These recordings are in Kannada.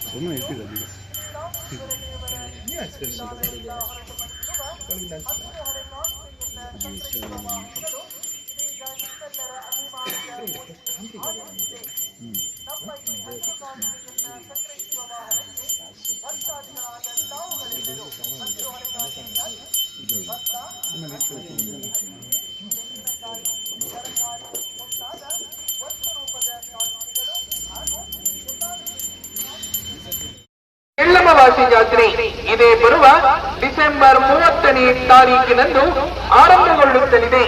そん。な言ってたね。何作るのこれで。これですか。完璧だね。うん。ಎಳ್ಳಮವಾಸಿ ಜಾತ್ರೆ. ಇದೇ ಬರುವ ಡಿಸೆಂಬರ್ ಮೂವತ್ತನೇ ತಾರೀಕಿನಂದು ಆರಂಭಗೊಳ್ಳುತ್ತಲಿದೆ.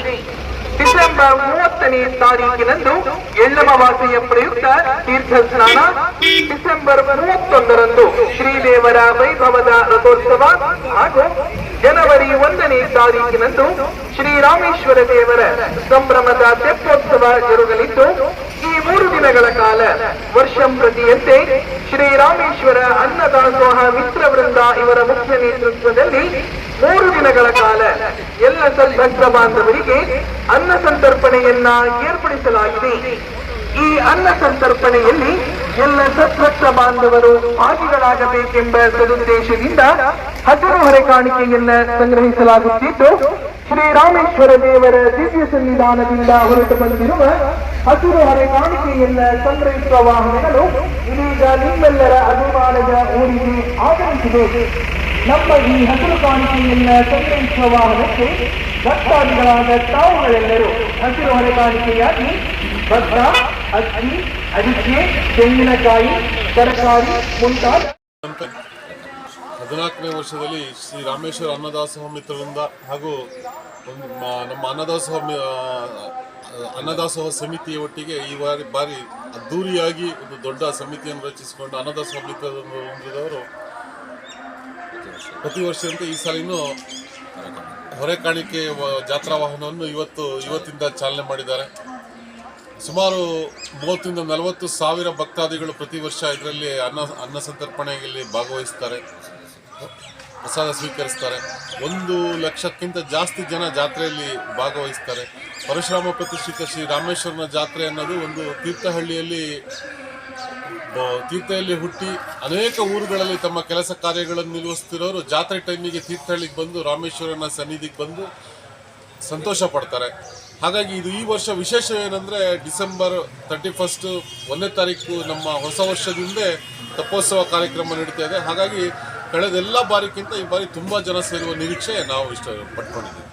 ಡಿಸೆಂಬರ್ ಮೂವತ್ತನೇ ತಾರೀಕಿನಂದು ಎಳ್ಳಮವಾಸಿಯ ಪ್ರಯುಕ್ತ ತೀರ್ಥ ಸ್ನಾನ. ಡಿಸೆಂಬರ್ ಮೂವತ್ತೊಂದರಂದು ಶ್ರೀದೇವರ ವೈಭವದ ರಥೋತ್ಸವ ಹಾಗೂ ಜನವರಿ ಒಂದನೇ ತಾರೀಕಿನಂದು ಶ್ರೀರಾಮೇಶ್ವರ ದೇವರ ಸಂಭ್ರಮದ ತೆಪ್ಪೋತ್ಸವ ಜರುಗಲಿದ್ದು, ಈ ಮೂರು ದಿನಗಳ ಕಾಲ ವರ್ಷಂ ಪ್ರತಿಯಂತೆ ಶ್ರೀರಾಮೇಶ್ವರ ಅನ್ನದಾಸೋಹ ಮಿತ್ರ ವೃಂದ ಇವರ ಮುಖ್ಯ ನೇತೃತ್ವದಲ್ಲಿ ಮೂರು ದಿನಗಳ ಕಾಲ ಎಲ್ಲ ಸದ್ಭಕ್ತ ಬಾಂಧವರಿಗೆ ಅನ್ನ ಸಂತರ್ಪಣೆಯನ್ನ ಏರ್ಪಡಿಸಲಾಗಿದೆ. ಈ ಅನ್ನ ಸಂತರ್ಪಣೆಯಲ್ಲಿ ಎಲ್ಲ ಸದ್ಭಕ್ತ ಬಾಂಧವರು ಭಾಗಿಗಳಾಗಬೇಕೆಂಬ ಸದುದ್ದೇಶದಿಂದ ಹಸಿರು ಹೊರೆ ಕಾಣಿಕೆಯನ್ನ ಸಂಗ್ರಹಿಸಲಾಗುತ್ತಿದ್ದು ಶ್ರೀರಾಮೇಶ್ವರ ದೇವರ ದಿವ್ಯ ಸನ್ನಿಧಾನದಿಂದ ಹೊರಟು ಬಂದಿರುವ ಹಸಿರು ಹೊರೆ ಕಾಣಿಕೆಯನ್ನ ಸಂಗ್ರಹಿಸುವ ವಾಹನಗಳು ಇದೀಗ ನಿಮ್ಮೆಲ್ಲರ ಅಭಿಮಾನದ ಊರಿಗೆ ಆಗಮಿಸಿದೆ. ನಮ್ಮ ಈ ಹಸಿರು ಕಾಣಿಕೆಯನ್ನ ಸಂಗ್ರಹಿಸುವ ವಾಹನಕ್ಕೆ ಭಕ್ತಾದಿಗಳಾದ ತಾವುಗಳೆಲ್ಲರೂ ಹಸಿರು ಹೊರೆ ಕಾಣಿಕೆಯಾಗಿ ಭತ್ತ, ಅಕ್ಕಿ, ಅಡಿಕೆ, ತೆಂಗಿನಕಾಯಿ, ತರಕಾರಿ ಮುಂತಾದ ಹದಿನಾಲ್ಕನೇ ವರ್ಷದಲ್ಲಿ ಶ್ರೀ ರಾಮೇಶ್ವರ ಅನ್ನದಾಸೋಹ ಮಿತ್ರರಿಂದ ಹಾಗೂ ನಮ್ಮ ಅನ್ನದಾಸೋಹ ಅನ್ನದಾಸೋಹ ಸಮಿತಿಯ ಒಟ್ಟಿಗೆ ಈ ಬಾರಿ ಬಾರಿ ಅದ್ದೂರಿಯಾಗಿ ಒಂದು ದೊಡ್ಡ ಸಮಿತಿಯನ್ನು ರಚಿಸಿಕೊಂಡು ಅನ್ನದಾಸೋಹ ಮಿತ್ರದವರು ಪ್ರತಿ ವರ್ಷದಂತೆ ಈ ಸಾಲಿನೂ ಹೊರೆ ಕಾಣಿಕೆ ಜಾತ್ರಾ ವಾಹನವನ್ನು ಇವತ್ತು, ಇವತ್ತಿಂದ ಚಾಲನೆ ಮಾಡಿದ್ದಾರೆ. ಸುಮಾರು ಮೂವತ್ತರಿಂದ ನಲವತ್ತು ಸಾವಿರ ಭಕ್ತಾದಿಗಳು ಪ್ರತಿ ವರ್ಷ ಇದರಲ್ಲಿ ಅನ್ನ ಅನ್ನ ಸಂತರ್ಪಣೆಯಲ್ಲಿ ಭಾಗವಹಿಸ್ತಾರೆ. ಪ್ರಸಾದ ಸ್ವೀಕರಿಸ್ತಾರೆ. ಒಂದು ಲಕ್ಷಕ್ಕಿಂತ ಜಾಸ್ತಿ ಜನ ಜಾತ್ರೆಯಲ್ಲಿ ಭಾಗವಹಿಸ್ತಾರೆ. ಪರಶುರಾಮ ಪ್ರತಿಷ್ಠಿತ ಶ್ರೀ ರಾಮೇಶ್ವರನ ಜಾತ್ರೆ ಅನ್ನೋದು ಒಂದು ತೀರ್ಥಹಳ್ಳಿಯಲ್ಲಿ ತೀರ್ಥಹಳ್ಳಿ ಹುಟ್ಟಿ ಅನೇಕ ಊರುಗಳಲ್ಲಿ ತಮ್ಮ ಕೆಲಸ ಕಾರ್ಯಗಳನ್ನು ನಿರ್ವಹಿಸ್ತಿರೋರು ಜಾತ್ರೆ ಟೈಮಿಗೆ ತೀರ್ಥಹಳ್ಳಿಗೆ ಬಂದು, ರಾಮೇಶ್ವರನ ಸನ್ನಿಧಿಗೆ ಬಂದು ಸಂತೋಷ ಪಡ್ತಾರೆ. ಹಾಗಾಗಿ ಇದು ಈ ವರ್ಷ ವಿಶೇಷ ಏನಂದರೆ ಡಿಸೆಂಬರ್ ತರ್ಟಿ ಫಸ್ಟು ಒಂದನೇ ತಾರೀಕು ನಮ್ಮ ಹೊಸ ವರ್ಷದಿಂದ ತಪ್ಪೋತ್ಸವ ಕಾರ್ಯಕ್ರಮ ನಡೀತಾ ಇದೆ. ಹಾಗಾಗಿ ಕಳೆದ ಎಲ್ಲ ಬಾರಿಗಿಂತ ಈ ಬಾರಿ ತುಂಬಾ ಜನ ಸೇರುವ ನಿರೀಕ್ಷೆ ನಾವು ಇಷ್ಟ ಪಟ್ಕೊಂಡಿದ್ದೀವಿ